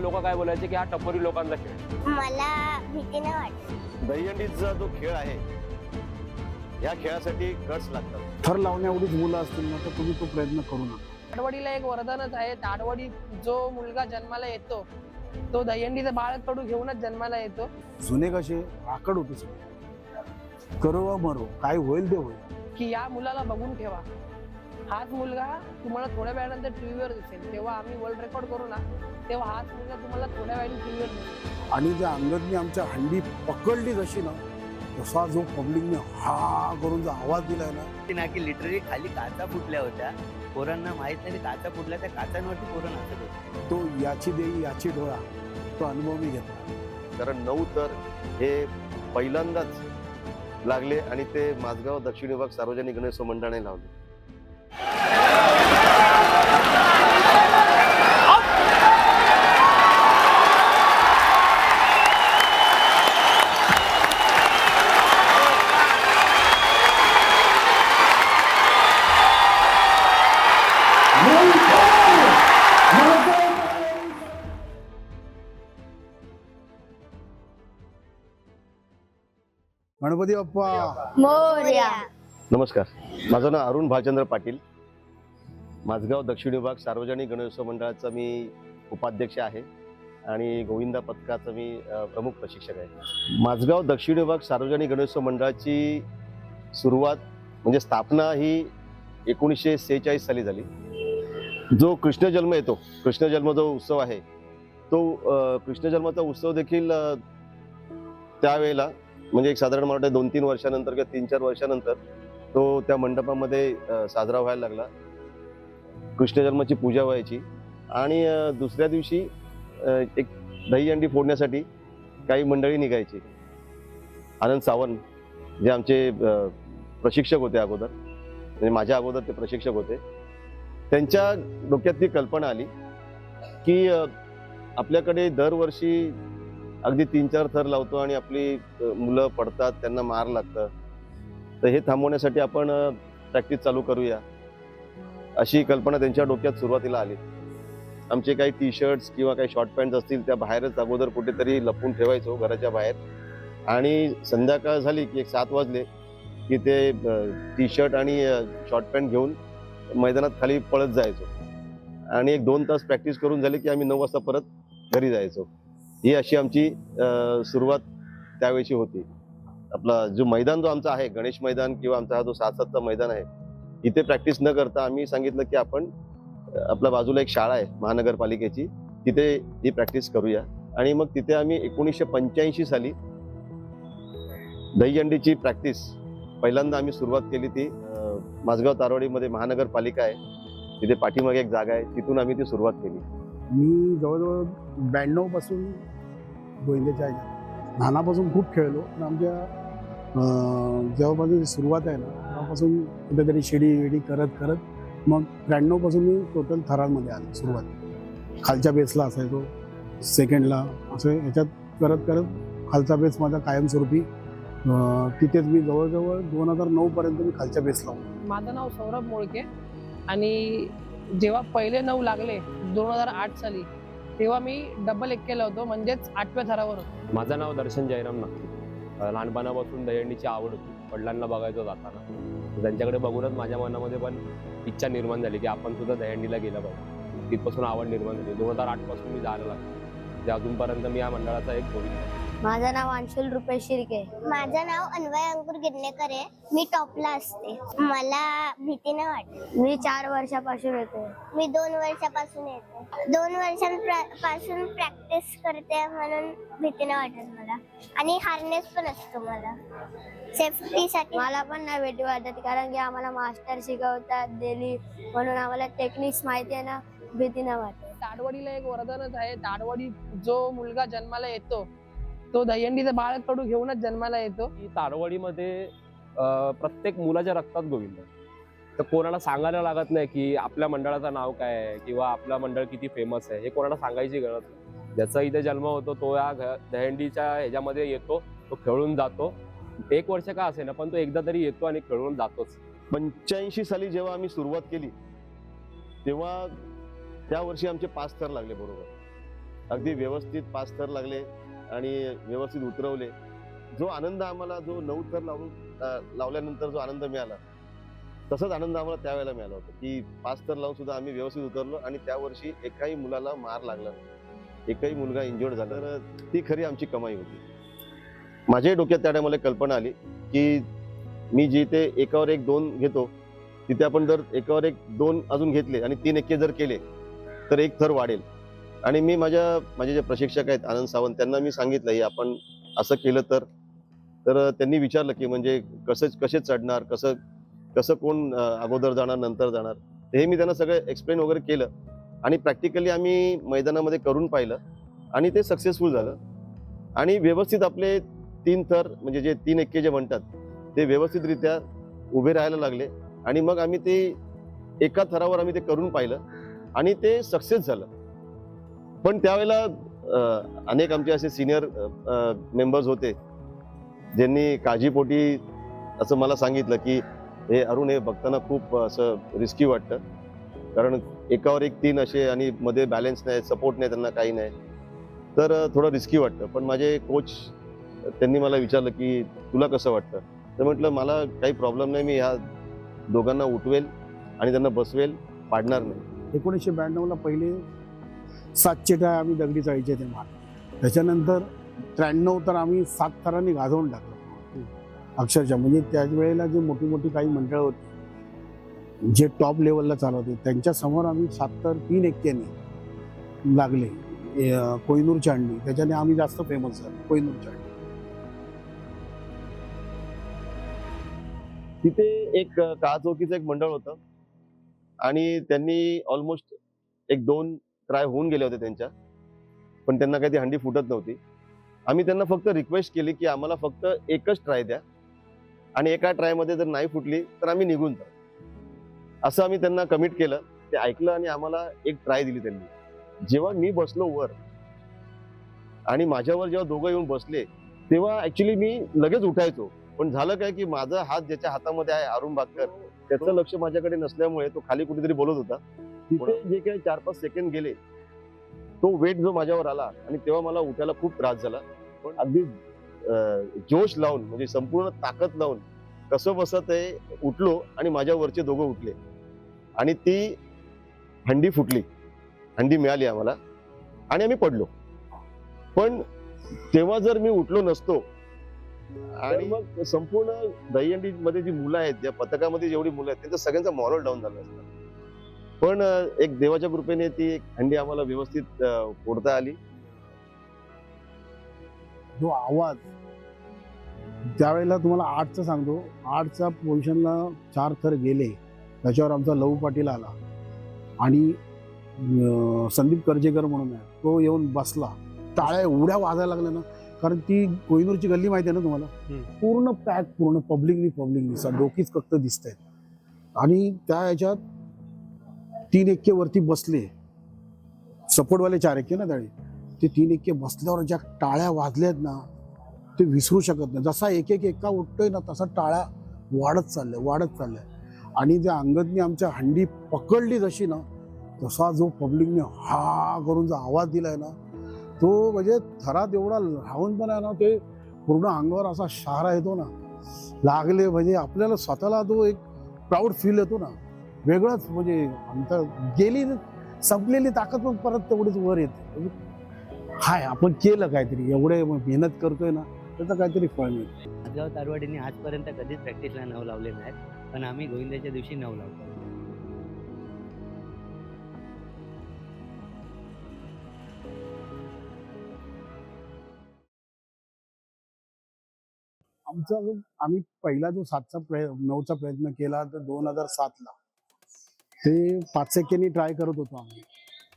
पहिले लोक काय बोलायचे की हा टपोरी लोकांचा खेळ. मला भीती नाही वाटत. दहीहंडीचा जो खेळ आहे या खेळासाठी गट्स लागतात. थर लावण्याएवढीच मुलं असतील ना तर तुम्ही तो प्रयत्न करू नका. ताडवडीला एक वरदानच आहे. ताडवडी जो मुलगा जन्माला येतो तो दहीहंडीचं बाळ कडू घेऊनच जन्माला येतो. जुने कसे आकड होते सगळे. करो वा मरो काय होईल ते होईल. की या मुलाला बघून ठेवा. हाच मुलगा तुम्हाला थोड्या वेळानंतर टीव्हीवर दिसेल. तेव्हा आम्ही वर्ल्ड रेकॉर्ड करू ना तेव्हा हाच मुलगा तुम्हाला थोड्या वेळाने टीव्हीवर दिसेल. आणि त्या अंगदनी आमच्या हंडी पकडली जशी ना तसा जो पब्लिकने हा करून जो आवाज दिलाय ना. ती ना की लिटरली खाली काचा फुटल्या होत्या. पोरांना माहीत नाही काचा फुटल्या त्या काचांवरती पोरं नाचत होते. तो याची देई याची डोळा तो अनुभव मी घेतला. कारण नऊ तर हे पहिल्यांदाच लागले आणि ते माझगाव दक्षिण विभाग सार्वजनिक गणेश मंडळाने लावले. गणपती बाप्पा. मोर्या. नमस्कार. माझं नाव अरुण भालचंद्र पाटील. माझगाव दक्षिण विभाग सार्वजनिक गणेशोत्सव मंडळाचा मी उपाध्यक्ष आहे आणि गोविंदा पथकाचा मी प्रमुख प्रशिक्षक आहे. माझगाव दक्षिण विभाग सार्वजनिक गणेशोत्सव मंडळाची सुरुवात म्हणजे स्थापना ही एकोणीसशे सेहेचाळीस साली झाली. जो कृष्ण जन्म येतो कृष्ण जन्म जो उत्सव आहे तो कृष्ण जन्माचा उत्सव देखील त्यावेळेला म्हणजे एक साधारण मला वाटतं दोन तीन वर्षानंतर किंवा तीन चार वर्षानंतर तो त्या मंडपामध्ये साजरा व्हायला लागला. कृष्ण जन्माची पूजा व्हायची. आणि दुसऱ्या दिवशी एक एक दहीहंडी फोडण्यासाठी काही मंडळी निघायची. आनंद सावंत जे आमचे प्रशिक्षक होते अगोदर. म्हणजे माझ्या अगोदर ते प्रशिक्षक होते. त्यांच्या डोक्यात ती कल्पना आली की आपल्याकडे दरवर्षी अगदी तीन चार थर लावतो आणि आपली मुलं पडतात त्यांना मार लागतं. तर हे थांबवण्यासाठी आपण प्रॅक्टिस चालू करूया. अशी कल्पना त्यांच्या डोक्यात सुरुवातीला आली. आमचे काही टी शर्ट्स किंवा काही शॉर्ट पॅन्ट असतील त्या बाहेरच अगोदर कुठेतरी लपून ठेवायचो हो, घराच्या बाहेर. आणि संध्याकाळ झाली की एक सात वाजले की ते टी शर्ट आणि शॉर्ट पॅन्ट घेऊन मैदानात खाली पळत जायचो. आणि एक दोन तास प्रॅक्टिस करून झाली की आम्ही नऊ वाजता परत घरी जायचो. ही अशी आमची सुरुवात त्यावेळेची होती. आपला जो मैदान जो आमचा आहे गणेश मैदान किंवा आमचा हा जो सात सातचा मैदान आहे इथे प्रॅक्टिस न करता आम्ही सांगितलं की आपण आपल्या बाजूला एक शाळा आहे महानगरपालिकेची. तिथे ही प्रॅक्टिस करूया. आणि मग तिथे आम्ही एकोणीसशे पंच्याऐंशी साली दहीहंडीची प्रॅक्टिस पहिल्यांदा आम्ही सुरुवात केली ती माझगाव तारवाडीमध्ये महानगरपालिका आहे. तिथे पाठीमागे एक जागा आहे तिथून आम्ही ती सुरुवात केली. मी जवळजवळ ब्याण्णवपासून गोविंदाच्या ह्याच्यात. लहानापासून खूप खेळलो. पण आमच्या जेव्हापासून सुरुवात आहे ना तेव्हापासून कुठेतरी शिडी विडी करत करत मग ब्याण्णवपासून मी टोटल थरांमध्ये आलो सुरुवात. खालच्या बेसला असायचो सेकंडला असं ह्याच्यात करत करत खालचा बेस माझा कायमस्वरूपी तिथेच मी जवळजवळ दोन हजार नऊ पर्यंत मी खालच्या बेसला होतो. माझं नाव सौरभ मोळके. आणि जेव्हा पहिले नऊ लागले दोन हजार आठ साली तेव्हा मी डबल एक केला होतो म्हणजेच आठव्या थरावर होतो. माझं नाव दर्शन जयराम नागपूर. लहानपणापासून दहीहंडीची आवड होती. वडिलांना बघायचो जाताना. त्यांच्याकडे बघूनच माझ्या मनामध्ये पण इच्छा निर्माण झाली की आपण सुद्धा दहीहंडीला गेलं पाहिजे. तिथपासून आवड निर्माण झाली. दोन हजार आठपासून मी जायला लागलो. ते अजूनपर्यंत मी या मंडळाचा एक भविष्य आहे. माझं नाव अंशुल रुपेश शिर्के. माझं नाव अन्वय अंकुर गिरणेकर आहे. मी टॉपला असते. मला भीती नाही वाटत. मी चार वर्षापासून येते. मी दोन वर्षापासून येते. दोन वर्षांपासून प्रॅक्टिस करते म्हणून भीती नाही वाटत मला. आणि हार्नेस पण असतो मला. सेफ्टीसाठी मला पण नाही भेटी वाटत कारण की आम्हाला मास्टर शिकवतात डेली म्हणून आम्हाला टेक्निक्स माहिती आहे ना भीती नाही वाटत. ताडवडीला एक वरदानच आहे. ताडवडी जो मुलगा जन्माला येतो तो दहीहंडीचं बाळ कडू घेऊनच जन्माला येतो. अ, प्रत्येक मुलाच्या रक्तात गोविंद. तर कोणाला सांगायला लागत नाही की आपल्या मंडळाचं नाव काय आहे किंवा आपलं मंडळ किती फेमस आहे हे कोणाला सांगायची गरज नाही. ज्याचा इथे जन्म होतो तो या दहीहंडीच्या ह्याच्यामध्ये येतो तो खेळून जातो. एक वर्ष का असे ना पण तो एकदा तरी येतो आणि खेळून जातोच. पंच्याऐंशी साली जेव्हा आम्ही सुरुवात केली तेव्हा त्या वर्षी आमचे पाच थर लागले बरोबर. अगदी व्यवस्थित पाच थर लागले. आणि व्यवस्थित उतरवले. जो आनंद आम्हाला जो नऊ थर लावून लावल्यानंतर जो आनंद मिळाला तसाच आनंद आम्हाला त्यावेळेला मिळाला होता की पाच थर लावून सुद्धा आम्ही व्यवस्थित उतरलो आणि त्या वर्षी एकाही मुलाला मार लागला नाही. एकही मुलगा इंजोर्ड झाला तर ती खरी आमची कमाई होती. माझ्याही डोक्यात त्या टायमाला कल्पना आली की मी जिथे एकावर एक दोन घेतो तिथे आपण जर एकावर एक दोन अजून घेतले आणि तीन एक्के जर केले तर एक थर वाढेल. आणि मी माझ्या माझे जे प्रशिक्षक आहेत आनंद सावंत त्यांना मी सांगितलं हे आपण असं केलं तर. तर त्यांनी विचारलं की म्हणजे कसं कसे चढणार कसं कसं कोण अगोदर जाणार नंतर जाणार? हे मी त्यांना सगळं एक्सप्लेन वगैरे केलं. आणि प्रॅक्टिकली आम्ही मैदानामध्ये करून पाहिलं आणि ते सक्सेसफुल झालं. आणि व्यवस्थित आपले तीन थर म्हणजे जे तीन एक्के जे म्हणतात ते व्यवस्थितरित्या उभे राहायला लागले. आणि मग आम्ही ते एका थरावर आम्ही ते करून पाहिलं आणि ते सक्सेस झालं. पण त्यावेळेला अनेक आमचे असे सिनियर मेंबर्स होते ज्यांनी काळजीपोटी असं मला सांगितलं की हे अरुण हे बघताना खूप असं रिस्की वाटतं. कारण एकावर एक तीन असे आणि मध्ये बॅलन्स नाही सपोर्ट नाही त्यांना काही नाही. तर थोडं रिस्की वाटतं. पण माझे कोच त्यांनी मला विचारलं की तुला कसं वाटतं? तर म्हटलं मला काही प्रॉब्लेम नाही मी ह्या दोघांना उठवेल आणि त्यांना बसवेल पाडणार नाही. एकोणीसशे ब्याण्णवला पहिले सातशे टाय आम्ही दगडी चाळीचे ते मार त्याच्यानंतर त्र्याण्णव तर आम्ही सात थरांनी गाजवून टाकलं. अक्षरशः. म्हणजे त्याच वेळेला जे मोठी मोठी काही मंडळं होती जे टॉप लेवलला चालवते त्यांच्यासमोर आम्ही सात तर तीन एक्क्याने लागले. कोहिनूर चांडणी त्याच्याने आम्ही जास्त फेमस झालो कोहिनूर चांडणी तिथे एक अं, काळचौकीचं एक मंडळ होतं. आणि त्यांनी ऑलमोस्ट एक दोन ट्राय होऊन गेले होते त्यांच्या. पण त्यांना काही ती हंडी फुटत नव्हती. आम्ही त्यांना फक्त रिक्वेस्ट केली की आम्हाला फक्त एकच ट्राय द्या. आणि एका ट्रायमध्ये जर नाही फुटली तर आम्ही निघून जाऊ. असं आम्ही त्यांना कमिट केलं. ते ऐकलं आणि आम्हाला एक ट्राय दिली त्यांनी. जेव्हा मी बसलो वर आणि माझ्यावर जेव्हा दोघं येऊन बसले तेव्हा ऍक्च्युली मी लगेच उठायचो. पण झालं काय की माझा हात ज्याच्या हातामध्ये आहे अरुण बागकर त्याचं लक्ष माझ्याकडे नसल्यामुळे तो खाली कुठेतरी बोलत होता. तिथे जे काही चार पाच सेकंड गेले तो वेट जो माझ्यावर आला आणि तेव्हा मला उठायला खूप त्रास झाला. पण अगदी जोश लावून म्हणजे संपूर्ण ताकद लावून कसं बसत आहे उठलो आणि माझ्या वरचे दोघं उठले. आणि ती हंडी फुटली. हंडी मिळाली आम्हाला आणि आम्ही पडलो. पण तेव्हा जर मी उठलो नसतो आणि मग? संपूर्ण दहीहंडी मध्ये जी मुलं आहेत ज्या पथकामध्ये जेवढी मुलं आहेत त्यांचा सगळ्यांचा मॉरल डाऊन झाला असता. पण एक देवाच्या कृपेने ती एक हंडी आम्हाला व्यवस्थित फोडता आली. जो आवाज त्यावेळेला तुम्हाला आठचं सांगतो. आठच्या पोझिशनला चार थर गेले त्याच्यावर आमचा लहू पाटील आला. आणि संदीप करजेकर म्हणून आहे तो येऊन बसला. टाळ्या एवढ्या वाजायला लागल्या ना कारण ती कोहिनूरची गल्ली माहिती आहे ना तुम्हाला? पूर्ण पॅक पूर्ण पब्लिकली पब्लिकली डोकीच फक्त दिसत आहेत आणि त्या ह्याच्यात तीन एक्के वरती बसले. सपोर्टवाले चार एक्के ना त्यावेळी ते तीन एक्के बसल्यावर ज्या टाळ्या वाजल्यात ना ते विसरू शकत नाही. जसा एक एक एका उठतोय ना तसा टाळ्या वाढत चालल्या वाढत चालल्या. आणि त्या अंगदनी आमच्या हंडी पकडली जशी ना तसा जो पब्लिकने हा करून जो आवाज दिलाय ना तो म्हणजे थरात एवढा राहून पण आहे ना ते पूर्ण अंगावर असा शहारा येतो ना. लागले म्हणजे आपल्याला स्वतःला तो एक प्राऊड फील येतो ना. वेगळंच म्हणजे आमचा गेली संपलेली ताकद पण परत तेवढीच वर येते. म्हणजे हाय आपण केलं काहीतरी एवढे मेहनत करतोय ना त्याचं काहीतरी फळ मिळतं. माझगाव तारवाडीने आजपर्यंत कधीच प्रॅक्टिसला नव लावले नाहीत पण आम्ही गोविंदाच्या दिवशी नव लावतो. आमचा आम्ही पहिला जो सातचा प्रय नऊचा प्रयत्न केला तर दोन हजार सातला. ते पाच सेकंडनी ट्राय करत होतो आम्ही.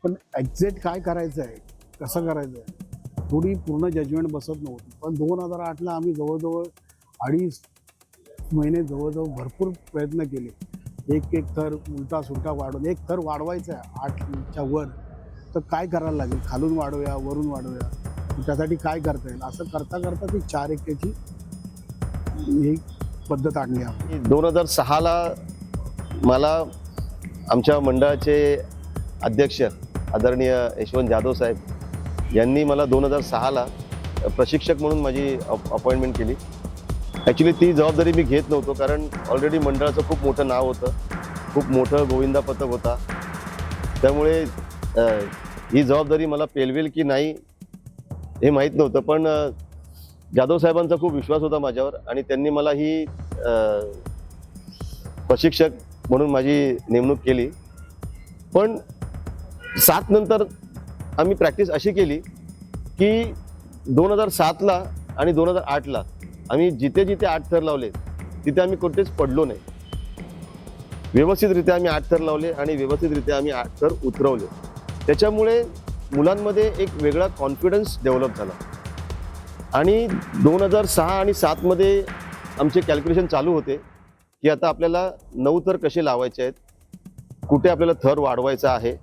पण एक्झॅक्ट काय करायचं आहे कसं करायचं आहे थोडी पूर्ण जजमेंट बसत नव्हती. पण दोन हजार आठला आम्ही जवळजवळ अडीच महिने जवळजवळ भरपूर प्रयत्न केले. एक एक थर उलटा सुलटा वाढवून एक थर वाढवायचा आहे आठच्या वर. तर काय करायला लागेल? खालून वाढवूया वरून वाढवूया? त्यासाठी काय करता येईल? असं करता करता ती चार एक्केची ही पद्धत आणली आम्ही. दोन हजार सहाला मला आमच्या मंडळाचे अध्यक्ष आदरणीय यशवंत जाधव साहेब यांनी मला दोन हजार सहाला प्रशिक्षक म्हणून माझी अपॉइंटमेंट केली. ॲक्च्युली ती जबाबदारी मी घेत नव्हतो कारण ऑलरेडी मंडळाचं खूप मोठं नाव होतं खूप मोठं गोविंदा पथक होता. त्यामुळे ही जबाबदारी मला पेलवेल की नाही हे माहीत नव्हतं पण जाधव साहेबांचा खूप विश्वास होता माझ्यावर आणि त्यांनी मला ही प्रशिक्षक म्हणून माझी नेमणूक केली. पण सात नंतर आम्ही प्रॅक्टिस अशी केली की दोन हजार सातला आणि दोन हजार आठला आम्ही जिथे जिथे आठ थर लावले तिथे आम्ही कुठेच पडलो नाही. व्यवस्थितरित्या आम्ही आठ थर लावले आणि व्यवस्थितरित्या आम्ही आठ थर उतरवले. त्याच्यामुळे मुलांमध्ये एक वेगळा कॉन्फिडन्स डेव्हलप झाला. आणि दोन हजार सहा आणि सातमध्ये आमचे कॅल्क्युलेशन चालू होते. की आता आपल्याला नऊ थर कसे लावायचे आहेत? कुठे आपल्याला थर वाढवायचा आहे?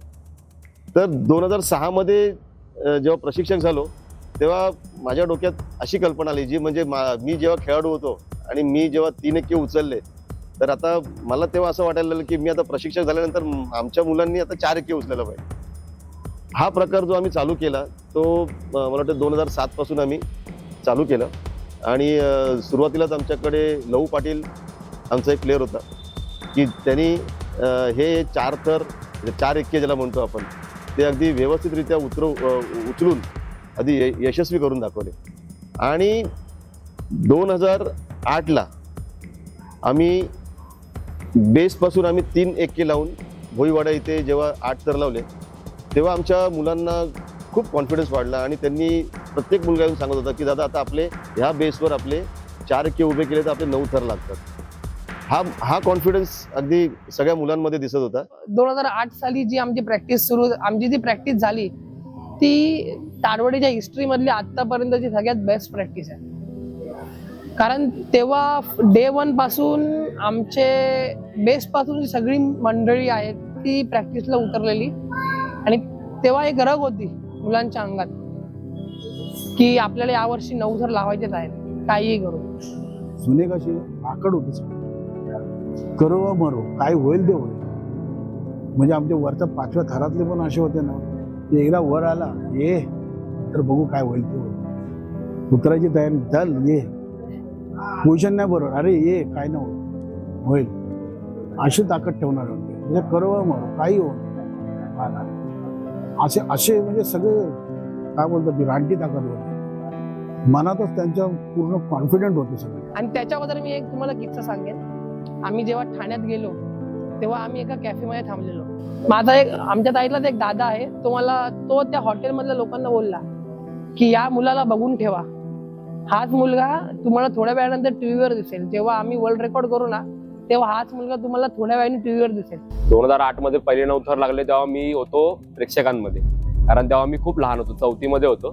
तर दोन हजार सहामध्ये जेव्हा प्रशिक्षक झालो तेव्हा माझ्या डोक्यात अशी कल्पना आली जी म्हणजे मा मी जेव्हा खेळाडू होतो आणि मी जेव्हा तीन एक उचलले तर आता मला तेव्हा असं वाटायला लागलं की मी आता प्रशिक्षक झाल्यानंतर आमच्या मुलांनी आता चार एक्के उचलायला पाहिजे. हा प्रकार जो आम्ही चालू केला तो मला वाटतं दोन हजार सातपासून आम्ही चालू केलं. आणि सुरुवातीलाच आमच्याकडे लहू पाटील आमचा एक प्लेअर होता की त्यांनी हे चार थर म्हणजे चार एक्के ज्याला म्हणतो आपण ते अगदी व्यवस्थितरित्या उतरव उचलून अगदी य- यशस्वी करून दाखवले. आणि दोन हजार आठला आम्ही बेसपासून आम्ही तीन एक्के लावून भोईवाडा इथे जेव्हा आठ थर लावले तेव्हा आमच्या मुलांना खूप कॉन्फिडन्स वाढला आणि त्यांनी प्रत्येक मुलगा येऊन सांगत होता की दादा आता आपले ह्या बेसवर आपले चार एक्के उभे केले तर आपले नऊ थर लागतात. हा हा कॉन्फिडन्स अगदी सगळ्या मुलांमध्ये दिसत होता. दोन हजार आठ साली जी आमची प्रॅक्टिस सुरू आमची जी प्रॅक्टिस झाली ती तारवडीच्या हिस्ट्री मधली आतापर्यंतची सगळ्यात बेस्ट प्रॅक्टिस आहे. कारण तेव्हा डे वनपासून आमचे बेस पासून जी सगळी मंडळी आहेत ती प्रॅक्टिसला उतरलेली. आणि तेव्हा एक रग होती मुलांच्या अंगात की आपल्याला यावर्षी नऊ थर लावायचेच आहेत. काहीही करून जुने कसे आकड होते. करो वा मरो. काय होईल ते होईल. म्हणजे आमच्या वरच्या पाचव्या थरातले पण असे होते ना की एकदा वर आला ये तर बघू काय होईल ते होईल. उतरायची तयारी चल ये. पोझिशन नाही बरोबर. अरे ये काय नाही होईल. अशी ताकद ठेवणार होते म्हणजे करो वा मरो. काही हो असे असे म्हणजे सगळे काय बोलतात ती रानटी ताकद होती. मनातच त्यांच्या पूर्ण कॉन्फिडंट होते सगळे. आणि त्याच्याबद्दल मी एक तुम्हाला किस्सा सांगेन. आम्ही जेव्हा ठाण्यात गेलो तेव्हा आम्ही एका कॅफेमध्ये थांबलेलो. माझा एक आमच्या ताईतलाच एक दादा आहे तो मला तो त्या हॉटेलमधल्या लोकांना बोलला की या मुलाला बघून ठेवा. हाच मुलगा तुम्हाला थोड्या वेळानंतर टीव्हीवर दिसेल. जेव्हा आम्ही वर्ल्ड रेकॉर्ड करू ना तेव्हा हाच मुलगा तुम्हाला थोड्या वेळाने टीव्हीवर दिसेल. दोन हजार आठमध्ये पहिले नऊ थर लागले तेव्हा मी होतो प्रेक्षकांमध्ये. कारण तेव्हा मी खूप लहान होतो चौथीमध्ये होतो.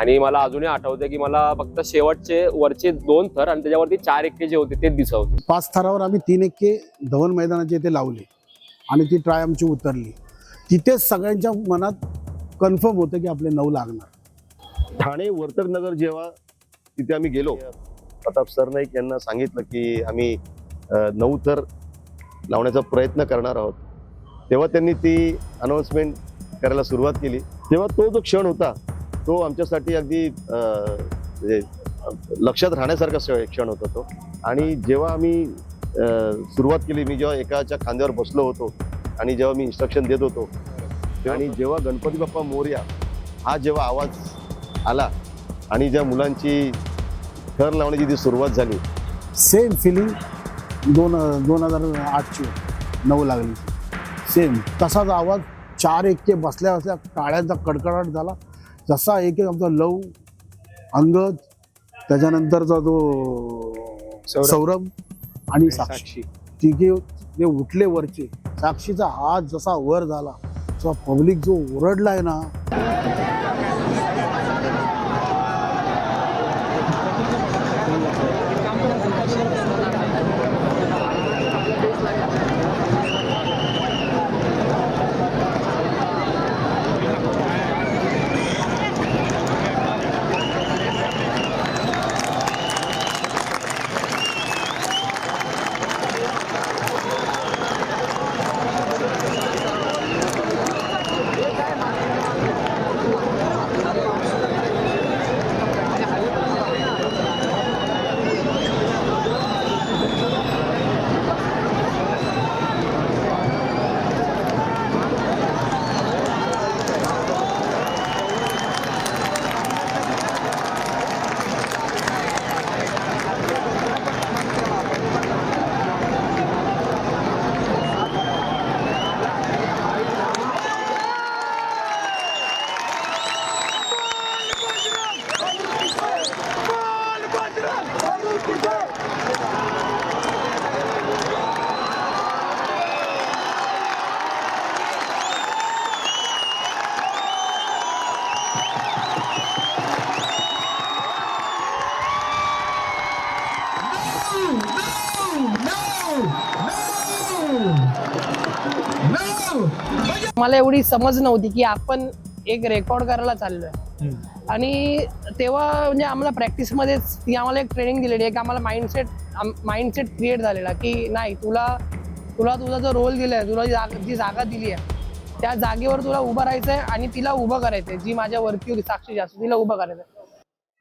आणि मला अजूनही आठवतं की मला फक्त शेवटचे वरचे दोन थर आणि त्याच्यावरती चार एक्के जे होते तेच दिसत होते. पाच थरावर आम्ही तीन एक्के धवन मैदानाचे इथे लावले आणि ती ट्राय आमची उतरली. तिथेच सगळ्यांच्या मनात कन्फर्म होतं की आपले नऊ लागणार. ठाणे वर्तक नगर जेव्हा तिथे आम्ही गेलो प्रताप सरनाईक यांना सांगितलं की आम्ही नऊ थर लावण्याचा प्रयत्न करणार आहोत. तेव्हा त्यांनी ती अनाऊन्समेंट करायला सुरुवात केली. तेव्हा तो जो क्षण होता तो आमच्यासाठी अगदी म्हणजे लक्षात राहण्यासारखा क्षण होता तो. आणि जेव्हा आम्ही सुरुवात केली मी जेव्हा एकाच्या खांद्यावर बसलो होतो आणि जेव्हा मी इन्स्ट्रक्शन देत होतो आणि जेव्हा गणपती बाप्पा मोर्या हा जेव्हा आवाज आला आणि ज्या मुलांची थर लावण्याची जी सुरुवात झाली. सेम फिलिंग दोन दोन हजार आठची नऊ लागली. सेम तसाच आवाज चार एक्के बसल्या बसल्या टाळ्यांचा कडकडाट झाला. जसा एक एक आमचा लव अंगद त्याच्यानंतरचा तो सौरभ. आणि साक्षी. तिघे ते उठले वरचे साक्षीचा हात जसा वर झाला तसा पब्लिक जो ओरडलाय ना मला एवढी समज नव्हती की आपण एक रेकॉर्ड करायला चाललोय. आणि तेव्हा म्हणजे आम्हाला प्रॅक्टिसमध्येच ती आम्हाला एक ट्रेनिंग दिलेली आहे की आम्हाला माइंडसेट माइंडसेट क्रिएट झालेला की नाही तुला तुला तुझा जो रोल दिलाय तुला जी जागा जी जागा दिली आहे त्या जागेवर तुला उभं राहायचंय आणि तिला उभं करायचंय जी माझ्या वरती होती साक्षी जास्त तिला उभं करायचंय.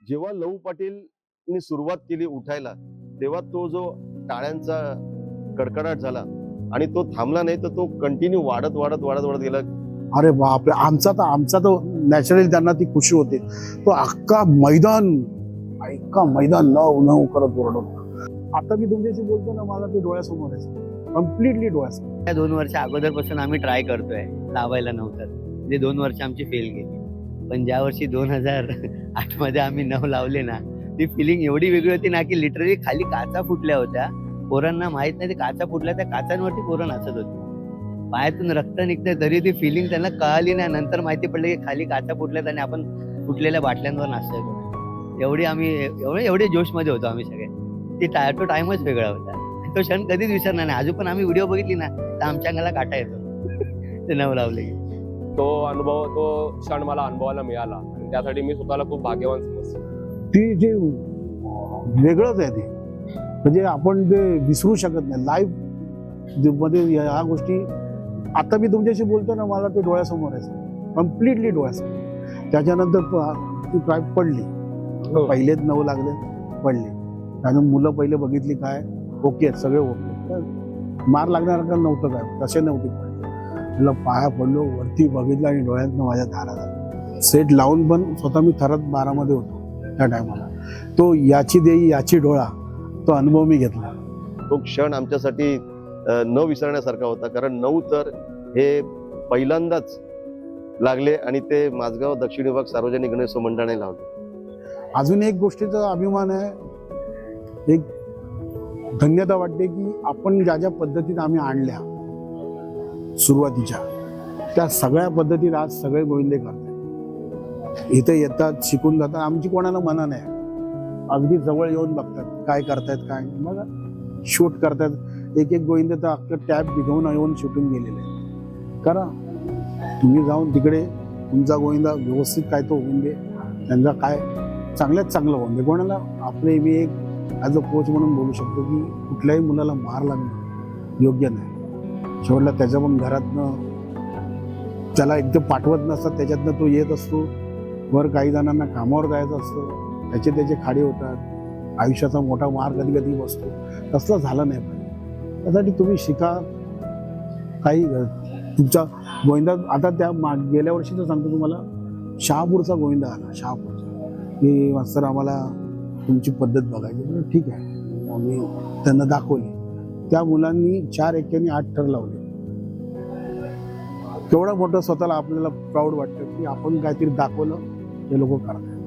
जेव्हा लहू पाटीलनी सुरुवात केली उठायला तेव्हा तो जो टाळ्यांचा कडकडाट झाला आणि तो थांबला नाही तर तो कंटिन्यू वाढत वाढत वाढत वाढत गेला. अरे बापरे आमचा तर आमचा तर नॅचरली त्यांना ती खुशी होते. तो अख्खा मैदान अख्खा मैदान न न करत ओरडत आता मी तुमच्याशी बोलतो ना मला ते डोळ्यासमोर आहे. कम्प्लिटली डोळ्यासमोर. या दोन वर्ष अगोदरपासून आम्ही ट्राय करतोय. लावायला नव्हतं. म्हणजे दोन वर्ष आमची फेल गेली. पण ज्या वर्षी दोन हजार आठमध्ये आम्ही नव लावले ना ती फिलिंग एवढी वेगळी होती ना की लिटरली खाली काचा फुटल्या होत्या. पोरांना माहीत नाही ते काचा फुटल्या त्या काचांवरती पोरं नाचत होती. पायातून रक्त निघतंय तरी ती फिलिंग त्यांना कळाली नाही. नंतर माहिती पडलं की खाली काचा फुटल्यात आणि आपण फुटलेल्या बाटल्यांवर नाचतोय एवढी आम्ही एवढे एवढे जोशमध्ये होतो आम्ही सगळे. ती टा तो टाइमच वेगळा होता. तो क्षण कधीच विसरणार नाही. अजून पण आम्ही व्हिडिओ बघितली ना तर आमच्या अंगाला काटा येतो. ते नव लावले की. तो अनुभव तो क्षण मला अनुभवायला मिळाला. आणि त्यासाठी मी स्वतःला खूप भाग्यवान समजतो. ती जे वेगळंच आहे ते. म्हणजे आपण ते विसरू शकत नाही. लाईव्हमध्ये ह्या गोष्टी आता मी तुमच्याशी बोलतो ना मला ते डोळ्यासमोर आहे. कम्प्लिटली डोळ्यासमोर. त्याच्यानंतर प- ती काय पडली. हो. पहिलेच नऊ लागले पडले. आणि मुलं पहिले बघितली काय ओके आहेत, सगळे ओके मार लागण्यासारखं नव्हतं काय? तसे नव्हते. पडले त्याला पाया पडलो वरती बघितलं आणि डोळ्यातनं माझ्या धारा झाल्या. सेट लावून पण स्वतः मी थरत बारामध्ये होतो त्या टायमाला तो याची देई याची डोळा तो अनुभव मी घेतला. तो क्षण आमच्यासाठी न विसरण्यासारखा होता. कारण नऊ तर हे पहिल्यांदाच लागले आणि ते माझगाव दक्षिण विभाग सार्वजनिक गणेश मंडळाने लावले. अजून एक गोष्टीचा अभिमान आहे. एक धन्यता वाटते की आपण ज्या ज्या पद्धतीत आम्ही आणल्या सुरुवातीच्या त्या सगळ्या पद्धतीत आज सगळे गोविंदे करतात इथे येतात शिकून जातात. आमची कोणाला मना नाही. अगदी जवळ येऊन बघतात काय करतायत काय मग शूट करतायत. एक एक गोविंद तर अख्खं टॅप घेऊन येऊन शूटिंग गेलेले आहे. करा तुम्ही जाऊन तिकडे तुमचा गोविंदा व्यवस्थित काय तो होऊन दे. त्यांचा काय चांगल्यात चांगलं होऊन दे. कोणाला आपले मी एक ॲज अ कोच म्हणून बोलू शकतो की कुठल्याही मुलाला मार लागणं योग्य नाही. शेवटला त्याच्या पण घरातनं त्याला एकदम पाठवत नसतात त्याच्यातनं तो येत असतो. वर काही जणांना कामावर जायचं असतं. त्याचे त्याचे खाडे होतात. आयुष्याचा मोठा मार कधी कधी बसतो. तसलं झालं नाही पाहिजे. त्यासाठी तुम्ही शिका. काही तुमचा गोविंदा आता त्या मा गेल्या वर्षीचं सांगतो तुम्हाला शहापूरचा गोविंदा आला शहापूरचा. की मास्तर आम्हाला तुमची पद्धत बघायची. ठीक आहे. मग मी त्यांना दाखवली. त्या मुलांनी चार एक्क्याने आठ ठर लावले. केवढं मोठं स्वतःला आपल्याला प्राऊड वाटतं की आपण काहीतरी दाखवलं हे लोक करतात.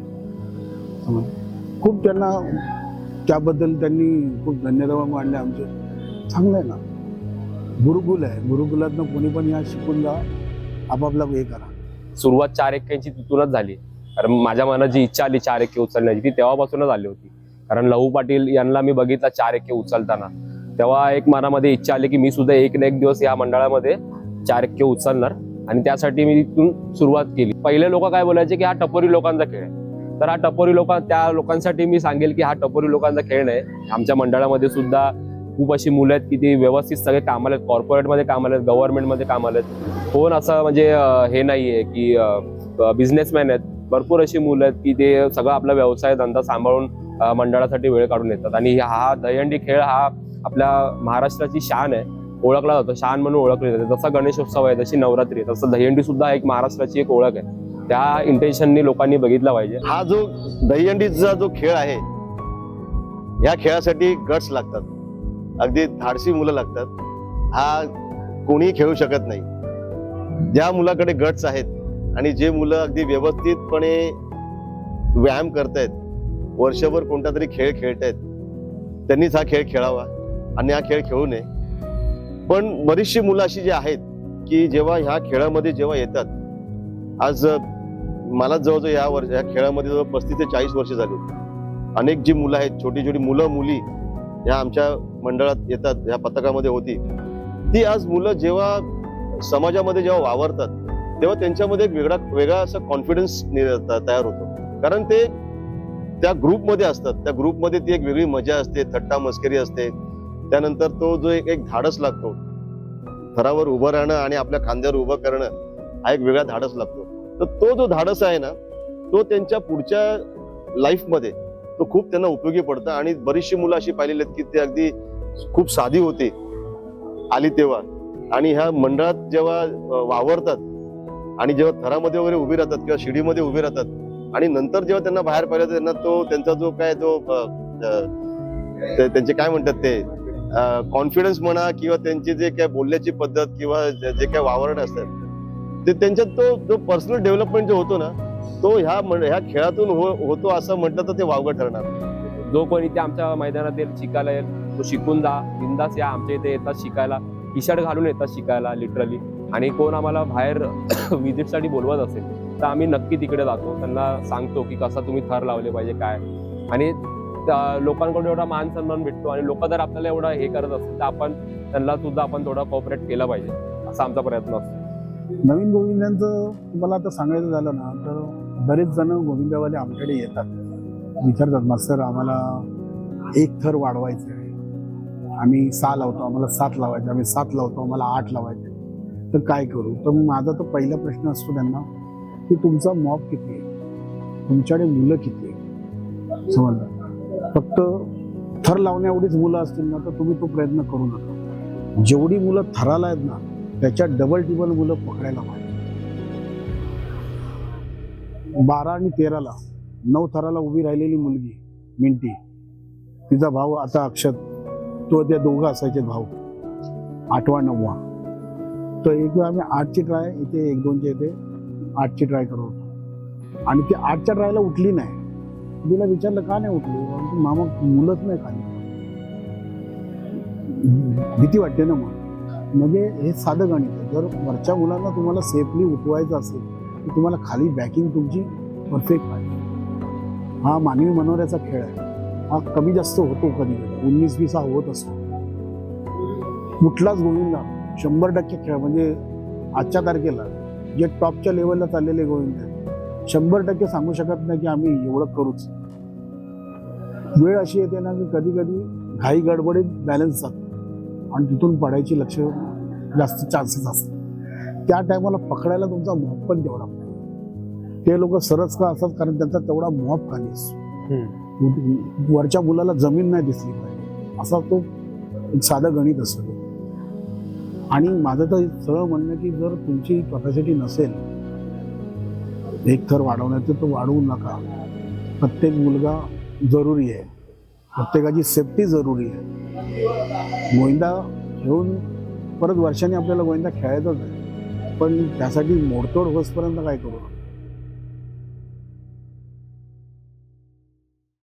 खूप त्यांना त्याबद्दल त्यांनी खूप धन्यवाद मांडले आमचे. चांगलं आहे ना. गुरुकुल आहे. गुरुकुलातनं कोणी पण या शिकून जा. आपापला हे करा. सुरुवात चार एक्क्यांची तिथूनच झाली. कारण माझ्या मनात जी इच्छा आली चार एक्के उचलण्याची. ती तेव्हापासूनच आली होती. कारण लहू पाटील यांना मी बघितला चार एक्के उचलताना. तेव्हा एक मनामध्ये इच्छा आली की मी सुद्धा एक ना एक दिवस या मंडळामध्ये चार एक्के उचलणार. आणि त्यासाठी मी तिथून सुरुवात केली. पहिले लोक काय बोलायचे की हा टपोरी लोकांचा खेळ आहे. तर हा टपोरी लोक त्या लोकांसाठी मी सांगेल की हा टपोरी लोकांचा खेळ नाही. आमच्या मंडळामध्ये सुद्धा खूप अशी मुलं आहेत की ती व्यवस्थित सगळे कामाला आहेत. कॉर्पोरेटमध्ये कामाला आहेत गव्हर्नमेंटमध्ये कामाला आहेत. कोण असं म्हणजे हे हे नाहीये की बिझनेसमॅन आहेत. भरपूर अशी मुलं आहेत की ते सगळं आपला व्यवसाय धंदा सांभाळून मंडळासाठी वेळ काढून येतात. आणि हा दहीहंडी खेळ हा आपल्या महाराष्ट्राची शान आहे. ओळखला जातो. शान म्हणून ओळखली जाते. जसा गणेशोत्सव आहे तशी नवरात्री आहे. तसं दहीहंडी सुद्धा एक महाराष्ट्राची एक ओळख आहे. त्या इंटेन्शननी लोकांनी बघितला पाहिजे. हा जो दहीहंडीचा जो खेळ आहे या खेळासाठी गट्स लागतात. अगदी धाडसी मुलं लागतात. हा कोणीही खेळू शकत नाही. ज्या मुलाकडे गट्स आहेत आणि जे मुलं अगदी व्यवस्थितपणे व्यायाम करतायत वर्षभर कोणता तरी खेळ खेळतायत त्यांनीच हा खेळ खेळावा आणि हा खेळ खेळू नये. पण बरीचशी मुलं अशी जी आहेत की जेव्हा ह्या खेळामध्ये जेव्हा येतात आज मला जवळजवळ या वर्ष या खेळामध्ये जवळ पस्तीस ते चाळीस वर्ष झाली अनेक जी मुलं आहेत छोटी छोटी मुलं मुली ह्या आमच्या मंडळात येतात ह्या पथकामध्ये होती. ती आज मुलं जेव्हा समाजामध्ये जेव्हा वावरतात तेव्हा त्यांच्यामध्ये एक वेगळा वेगळा असा कॉन्फिडन्स तयार होतो. कारण ते त्या ग्रुपमध्ये असतात. त्या ग्रुपमध्ये ती एक वेगळी मजा असते थट्टा मस्करी असते. त्यानंतर तो जो एक एक धाडस लागतो. थरावर उभं राहणं आणि आपल्या खांद्यावर उभं करणं हा एक वेगळा धाडस लागतो. तर तो जो धाडस आहे ना तो त्यांच्या पुढच्या लाईफमध्ये तो खूप त्यांना उपयोगी पडतं. आणि बरीचशी मुलं अशी पाहिलेली आहेत की ते अगदी खूप साधी होती. आली तेव्हा. आणि ह्या मंडळात जेव्हा वावरतात आणि जेव्हा थरामध्ये वगैरे उभी राहतात किंवा शिडीमध्ये उभी राहतात आणि नंतर जेव्हा त्यांना बाहेर पाहिलं त्यांना तो त्यांचा जो काय तो ते- त्यांचे काय म्हणतात ते कॉन्फिडन्स म्हणा किंवा त्यांची जे काय बोलण्याची पद्धत किंवा जे जे काय वावरणं असतात ते त्यांच्यात तो जो पर्सनल डेव्हलपमेंट जो होतो ना तो ह्या ह्या खेळातून हो- होतो असं म्हटलं तर ते वावगं ठरणार. जो कोणी इथे आमच्या मैदानात येईल शिकायला येईल तो शिकून जा. बिंदास या आमच्या इथे येतात शिकायला. टी शर्ट घालून येतात शिकायला लिटरली आणि कोण आम्हाला बाहेर विजिटसाठी बोलवत असेल तर आम्ही नक्की तिकडे जातो. त्यांना सांगतो की कसा तुम्ही थर लावले पाहिजे काय? आणि त्या लोकांकडून एवढा मान सन्मान भेटतो आणि लोक जर आपल्याला एवढं हे करत असतील तर आपण त्यांना सुद्धा आपण थोडा कॉपरेट केला पाहिजे. असा आमचा प्रयत्न असतो. नवीन गोविंदांचं तुम्हाला आता सांगायचं झालं ना तर बरेच जण गोविंदावाले आमच्याकडे येतात. विचारतात मास्तर आम्हाला एक थर वाढवायचं आहे. आम्ही सहा लावतो आम्हाला सात लावायचे आम्ही सात लावतो आम्हाला आठ लावायचे. तर काय करू? तर माझा तर पहिला प्रश्न असतो त्यांना की तुमचा मॉब किती आहे? तुमच्याकडे मुलं किती आहे समजलं? फक्त थर लावण्या एवढीच मुलं असतील ना तर तुम्ही तो प्रयत्न करू नका. जेवढी मुलं थराला आहेत ना त्याच्या डबल टिबल मुलं पकडायला पाहिजे. बारा आणि तेराला नऊ थराला उभी राहिलेली मुलगी मिंटी. तिचा भाऊ आता अक्षत तो त्या दोघं असायचे भाऊ. आठवा नववा. तर एक वेळ आम्ही आठची ट्राय इथे एक दोनच्या इथे आठची ट्राय करत होतो. आणि ती आठच्या ट्रायला उठली नाही. तिला विचारलं का नाही उठली? मामा मुलंच नाही खाली. भीती वाटते ना मग. म्हणजे हे साधं गणित आहे जर वरच्या मुलांना तुम्हाला सेफली उठवायचं असेल तर तुम्हाला खाली बॅकिंग तुमची परफेक्ट पाहिजे हा मानवी मनोऱ्याचा खेळ आहे. हा कमी जास्त होतो कधी कधी उन्नीस वीस हा होत असतो. कुठलाच गोविंदा शंभर टक्के खेळ म्हणजे आजच्या तारखेला जे टॉपच्या लेवलला चाललेले गोविंद आहेत, शंभर टक्के सांगू शकत नाही की आम्ही एवढं करूच. वेळ अशी येते ना की कधी कधी घाई गडबडीत बॅलन्स जातो. आणि तिथून पडायची लक्ष जास्त चान्सेस असतात. त्या टायमाला पकडायला तुमचा मॉप पण तेवढा ते लोक सरस का असतात कारण त्यांचा तेवढा मॉप खाली असतो. वरच्या मुलाला जमीन नाही दिसली पाहिजे. असा तो एक साधं गणित असतो. आणि माझं तर सरळ म्हणणं की जर तुमची कॅपॅसिटी नसेल एक थर वाढवण्याचं तर वाढवू नका. प्रत्येक मुलगा जरुरी आहे. प्रत्येकाची सेफ्टी जरुरी आहे. गोविंदा घेऊन परत वर्षाने आपल्याला गोविंदा खेळायचंच आहे. पण त्यासाठी मोडतोड होसपर्यंत काय करू? नका